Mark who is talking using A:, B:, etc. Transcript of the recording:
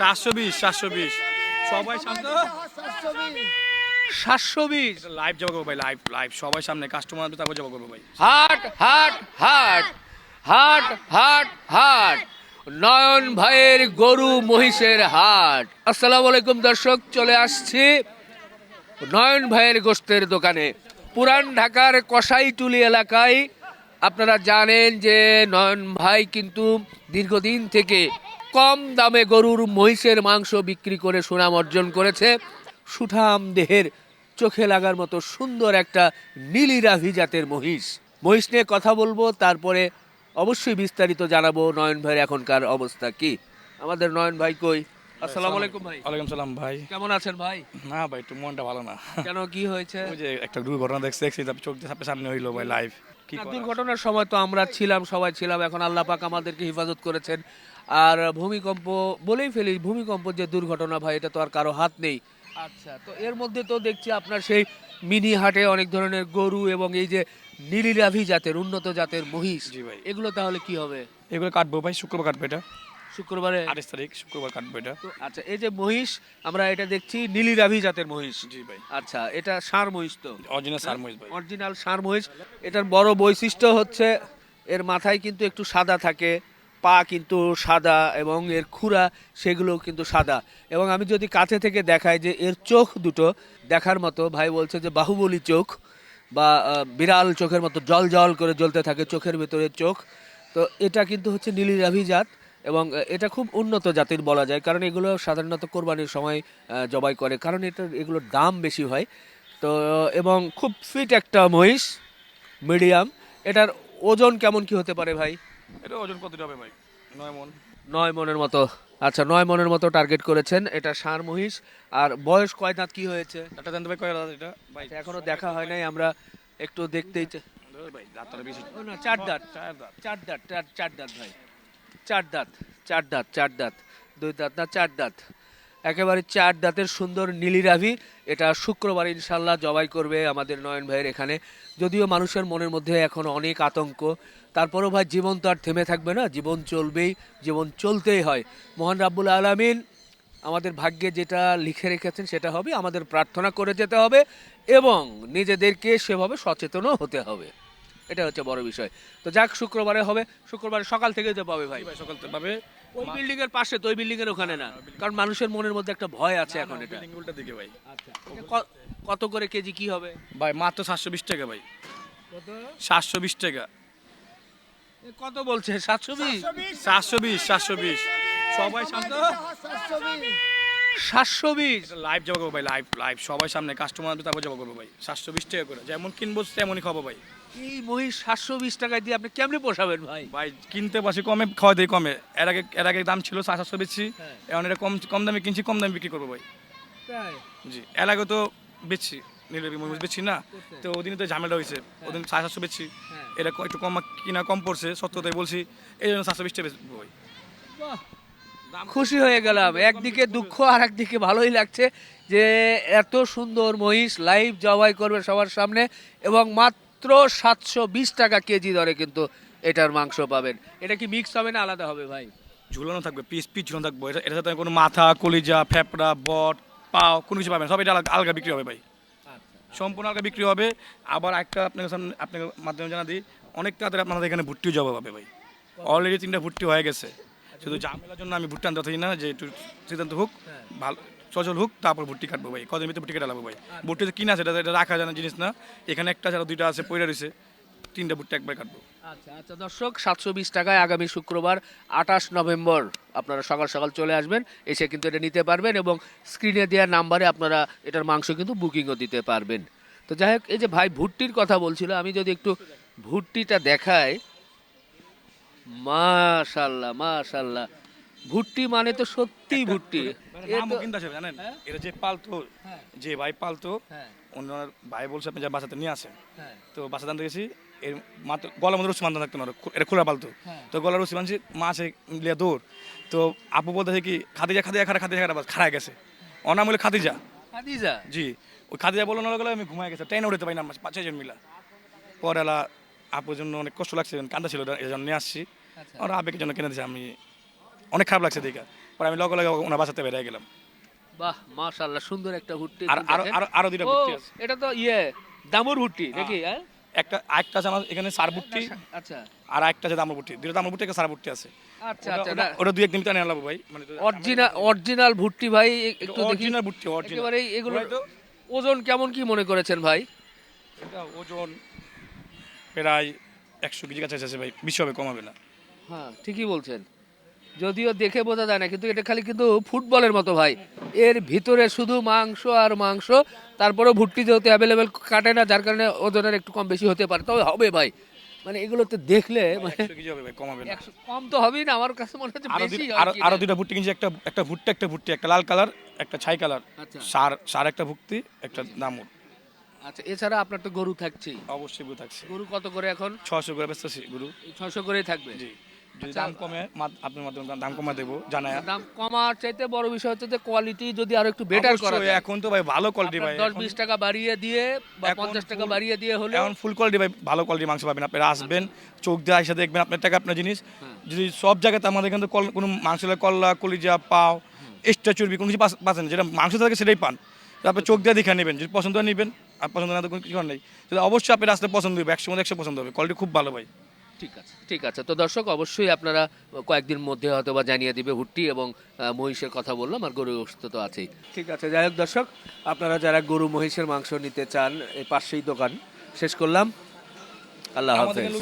A: সাতশো বিশ সাতশো বিশ। সবাই সামনে
B: সাতশো বিশ।
A: লাইভ জবা করব ভাই লাইভ লাইভ সবাই সামনে কাস্টমার তারপর জবা করব ভাই।
B: হাট হাট হাট হাট হাট হাট। নয়ন ভাইয়ের গরু মহিষের হাট। আসসালামু আলাইকুম দর্শক চলে আসছি নয়ন ভাইয়ের গোস্তের দোকানে। পুরান ঢাকার কসাইটুলি এলাকায় আপনারা জানেন যে নয়ন ভাই কিন্তু দীর্ঘদিন থেকে কম দামে গরুর মহিষের মাংস বিক্রি করে সুনাম অর্জন করেছে সুঠাম দেহের চোখে লাগার মতো সুন্দর একটা নীলিরাভি জাতের মহিষ। মহিষ নিয়ে কথা বলব তারপরে অবশ্যই বিস্তারিত জানাব নয়ন ভাইয়ের এখনকার অবস্থা কি। আমাদের নয়ন ভাই কই? আসসালামু আলাইকুম ভাই।
A: ওয়ালাইকুম সালাম ভাই।
B: কেমন আছেন ভাই?
A: না ভাই একটু মনটা ভালো না।
B: কেন কি হয়েছে?
A: ওই যে একটা দুর্ঘটনা দেখছি দেখছি চোখ দিয়ে সামনে হইল ভাই লাইভ কি
B: দুর্ঘটনার সময় তো আমরা ছিলাম সবাই ছিলাম এখন আল্লাহ পাক আমাদেরকে হেফাজত করেছেন। আর ভূমিকম্প বলেই ফেলি ভূমিকম্প যে দুর্ঘটনা ভাই এটা তো আর কারও হাত নেই। আচ্ছা তো এর মধ্যে তো দেখছি আপনার সেই মিনি হাটে অনেক ধরনের গরু এবং এই যে নীলিরাভি জাতের উন্নত জাতের মহিষ।
A: জি ভাই।
B: এগুলো তাহলে কি হবে?
A: এগুলো কাটবো ভাই শুক্রবার কাটবো এটা।
B: শুক্রবারে?
A: আঠাশ তারিখ শুক্রবার কাটবো এটা।
B: তো আচ্ছা এই যে মহিষ আমরা এটা দেখছি নীলিরাভি জাতের মহিষ।
A: জি ভাই।
B: আচ্ছা এটা সার মহিষ তো?
A: অরিজিনাল সার মহিষ ভাই।
B: অরিজিনাল সার মহিষ। এটার বড় বৈশিষ্ট্য হচ্ছে এর মাথায় কিন্তু একটু সাদা থাকে। পা কিন্তু সাদা এবং এর খুরা সেগুলো কিন্তু সাদা। এবং আমি যদি কাছে থেকে দেখাই যে এর চোখ দুটো, দেখার মতো, ভাই বলছে যে বাহুবলী চোখ বা বিড়াল চোখের মতো জল জল করে জ্বলতে থাকে চোখের ভেতরে চোখ। তো এটা কিন্তু হচ্ছে নীলিরাভি জাত এবং এটা খুব উন্নত জাতির বলা যায়, কারণ এগুলো সাধারণত কোরবানির সময় জবাই করে, কারণ এটা এগুলোর দাম বেশি হয়। তো, এবং খুব ফিট একটা মহিষ মিডিয়াম এটার ওজন কেমন কি হতে পারে ভাই?
A: এটা ওজন কতটা হবে ভাই? নয় মন।
B: নয় মনের মতো। আচ্ছা নয় মনের মতো টার্গেট করেছেন। এটা সার মহিষ। আর বয়স কয় দাঁত কি হয়েছে?
A: এটা জানতে ভাই কয় দাদা এটা? ভাই
B: এখনও দেখা হয় নাই আমরা একটু দেখতেই
A: ভাই দাঁতটা বেশি।
B: না চার দাঁত।
A: চার দাঁত।
B: চার দাঁত চার চার দাঁত ভাই। চার দাঁত চার দাঁত চার দাঁত দুই দাঁত না চার দাঁত। একেবারে চার দাঁতের সুন্দর নীলিরাভি এটা শুক্রবার ইনশাল্লাহ জবাই করবে আমাদের নয়ন ভাইয়ের এখানে। যদিও মানুষের মনের মধ্যে এখন অনেক আতঙ্ক। তারপরেও ভাই, জীবন তো আর থেমে থাকবে না, জীবন চলবেই, জীবন চলতেই হয়। মহান রাব্বুল আলামিন আমাদের ভাগ্যে যেটা লিখে রেখেছেন সেটা হবে, আমাদের প্রার্থনা করে যেতে হবে এবং নিজেদেরকে সেভাবে সচেতনও হতে হবে। এটা হচ্ছে বড় বিষয়। তো যাক শুক্রবারে হবে। শুক্রবারে সকাল থেকে যে পাবে ভাই।
A: ভাই সকাল থেকে পাবে।
B: ওই বিল্ডিং এর পাশে তো ওই বিল্ডিং এর ওখানে না। কারণ মানুষের মনের মধ্যে একটা ভয় আছে এখন এটা।
A: বিল্ডিং উল্টা দিকে ভাই।
B: আচ্ছা ক- কত করে কেজি কি হবে?
A: ভাই মাত্র সাতশো বিশ টাকা ভাই। সাতশো বিশ টাকা।
B: কত বলছে? সাতশো বিশ?
A: সাতশো বিশ। সাতশো বিশ সবাই সামনে
B: সাতশো বিশ।
A: লাইভ জবা করব ভাই লাইভ লাইভ সবাই সামনে কাস্টমার তারপর জবা করব ভাই। সাতশো বিশ টাকা করে যেমন কিনবো তেমনই খাব ভাই।
B: এই মহিষ সাতশো বিশ টাকায় দিয়ে আপনি কেমনে পোষাবেন ভাই?
A: ভাই কিনতে পারছি কমে খাওয়া দিয়ে কমে। এর আগে এর আগে দাম ছিল সাত সাতশো বেচছি
B: হ্যাঁ।
A: এখন এটা কম কম দামে কিনছি কম দামে বিক্রি করব ভাই। জি এর আগে তো বেচছি নীলবি বেচছি না? তো ওদিন তো ঝামেলা হয়েছে ওদিন সাড়ে সাতশো বেচছি
B: হ্যাঁ।
A: এটা একটু কম কিনা কম পড়ছে সত্যতাই বলছি এই জন্য সাতশো বিশ টাকা বেচবো ভাই।
B: খুশি হয়ে গেলাম। একদিকে দুঃখ আর একদিকে ভালোই লাগছে যে এত সুন্দর মহিষ লাইভ জবাই করবে সবার সামনে এবং মাত্র সাতশো বিশ টাকা কেজি দরে কিন্তু এটার মাংস পাবেন। এটা কি মিক্স হবে না আলাদা হবে ভাই?
A: ঝুলানো থাকবে পিস পিস ঝুলানো থাকবে। এটা এটার সাথে কোনো মাথা কলিজা ফেপড়া বট পাও কোনো কিছু পাবেন সব এটা আলগা বিক্রি হবে ভাই। সম্পূর্ণ আলগা বিক্রি হবে। আবার একটা আপনাকে সামনে আপনার মাধ্যমে জানা দিই অনেক তাড়াতাড়ি আপনাদের এখানে ভুট্টিও জবাব হবে ভাই। অলরেডি তিনটা ভুট্টি হয়ে গেছে। শুধু ঝামেলার জন্য আমি ভুট্টি আনতে না যে একটু সিদ্ধান্ত হোক ভালো সচল হোক তারপর ভুট্টি কাটবো ভাই। কদিন ভিতরে ভুট্টি কাটা লাগবে ভাই। ভুট্টি তো কিনা সেটা এটা রাখা জানা জিনিস না। এখানে একটা ছাড়া দুইটা আছে পয়লা রয়েছে তিনটা ভুট্টি একবার কাটবো।
B: আচ্ছা আচ্ছা দর্শক সাতশো বিশ টাকায় আগামী শুক্রবার আঠাশ নভেম্বর আপনারা সকাল সকাল চলে আসবেন এসে কিন্তু এটা নিতে পারবেন এবং স্ক্রিনে দেওয়া নাম্বারে আপনারা এটার মাংস কিন্তু বুকিংও দিতে পারবেন। তো যাই হোক এই যে ভাই ভুট্টির কথা বলছিল আমি যদি একটু ভুট্টিটা দেখাই মাশাল্লাহ মাশাল্লাহ। ভুট্টি মানে তো সত্যিই ভুট্টি। তো-
A: জানেন?
B: হ্যাঁ?
A: এটা যে পালতো
B: হ্যাঁ।
A: যে ভাই পালতো
B: হ্যাঁ,
A: ওনার ভাই বলছে আপনি যা বাসাতে নিয়ে আসেন। তো বাসা জানতে গেছি এর মাত্র গলার মধ্যে রুচি বান্ধা থাকতো না এটা খোলা পালতো। তো গলার রুচি বানছি মাছে লিয়া দৌড় তো আপু বলতেছে কি খাদিজা খাদিজা খারা খাদিজা খারা খারায় গেছে। অনাম হলে খাদিজা।
B: খাদিজা?
A: জি। ওই খাদিজা বলো না গেলে আমি ঘুমায় গেছে ট্রেনে উঠতে পারি না পাঁচ ছজন মিলা। পরে আপুর জন্য অনেক কষ্ট লাগছে কান্দা ছিল এই জন্য নিয়ে আসছি।
B: আচ্ছা।
A: আর আবেগের জন্য কিনে দিয়েছি আমি অনেক খারাপ লাগছে দেখা। পরে আমি লগে লগে ওনার বাসাতে বেরিয়ে গেলাম।
B: বাহ মাশাআল্লাহ সুন্দর একটা ভুট্টি
A: আর আরও আরও
B: ও
A: ভুট্টি আছে।
B: এটা তো ইয়ে দামুর ভুট্টি নাকি হ্যাঁ।
A: একটা আছে আমার এখানে সার ভুট্টি
B: আচ্ছা।
A: আর একটা আছে দামর ভুট্টি দুটো দামর ভুট্টি একটা সার ভুট্টি আছে।
B: আচ্ছা আচ্ছা
A: ওটা- দুই একদিন ভিতরে আনলাম ভাই। মানে
B: অরিজিনাল অরিজিনাল ভুট্টি ভাই একটু দেখি।
A: অরিজিনাল ভুট্টি অরিজিনাল।
B: একেবারে এগুলো ওজন কেমন কি মনে করেছেন ভাই?
A: এটা ওজন প্রায় একশো কেজি কাছে আছে ভাই বেশি হবে কমাবে না।
B: হ্যাঁ ঠিকই বলছেন। যদিও দেখে বোঝা যায় না কিন্তু এটা খালি কিন্তু ফুটবলের মতো ভাই। এর ভিতরে শুধু মাংস আর মাংস তারপরেও ভুট্টি যেহেতু অ্যাভেলেবেল কাটে না যার কারণে ওজনের একটু কম বেশি হতে পারে। তবে হবে ভাই। মানে দেখলে মানে
A: কমাবে
B: কম তো হবেই না আমার কাছে মনে হচ্ছে
A: আরও
B: বেশি।
A: দুইটা ভুট্টি কিনছি একটা একটা ভুট্টা একটা ভুট্টি একটা লাল কালার একটা ছাই কালার।
B: আচ্ছা।
A: সার সার একটা ভুক্তি একটা দামুর।
B: আচ্ছা এছাড়া আপনার তো গরু থাকছেই।
A: অবশ্যই গরু থাকছে।
B: গরু কত করে এখন?
A: ছশো করে বেচতেছি গরু।
B: ছশো করেই থাকবে?
A: জি। যদি
B: আচ্ছা।
A: দাম কমে আপনার মাধ্যমে দাম- কমে দেবো জানায়।
B: দাম কমার চাইতে বড় বিষয় হচ্ছে যে কোয়ালিটি যদি আরও একটু বেটার করা যায়।
A: এখন তো ভাই ভালো কোয়ালিটি ভাই
B: দশ
A: এখন-
B: বিশ টাকা বাড়িয়ে দিয়ে বা
A: এখন
B: পঞ্চাশ টাকা বাড়িয়ে দিয়ে হলে
A: এখন ফুল কোয়ালিটি ভাই ভালো কোয়ালিটির মাংস পাবেন। আপনারা আসবেন চোখ দিয়ে এসে দেখবেন আপনার টাকা আপনার জিনিস।
B: হ্যাঁ।
A: যদি সব জায়গাতে আমাদের কিন্তু কোনো মাংস কল্লা কলিজা পাও এক্সট্রা চর্বি কোনো কিছু পাচ্ছেন যেটা মাংস থাকে সেটাই পান। আপনি চোখ দিয়ে দেখে নেবেন যদি পছন্দ নেবেন আর পছন্দ না তো কোনো কিছু নেই। তাহলে অবশ্যই আপনি রাস্তায় পছন্দ হবে একশো মধ্যে একশো পছন্দ হবে। কোয়ালিটি খুব ভালো ভাই।
B: ঠিক আছে ঠিক আছে। তো দর্শক অবশ্যই আপনারা কয়েকদিন মধ্যে হয়তো বা জানিয়ে দিবে হুট্টি এবং মহিষের কথা বললাম আর গরু অসুস্থ তো আছেই। ঠিক আছে যাই হোক দর্শক আপনারা যারা গরু মহিষের মাংস নিতে চান এই পাশেই দোকান। শেষ করলাম। আল্লাহ হাফেজ।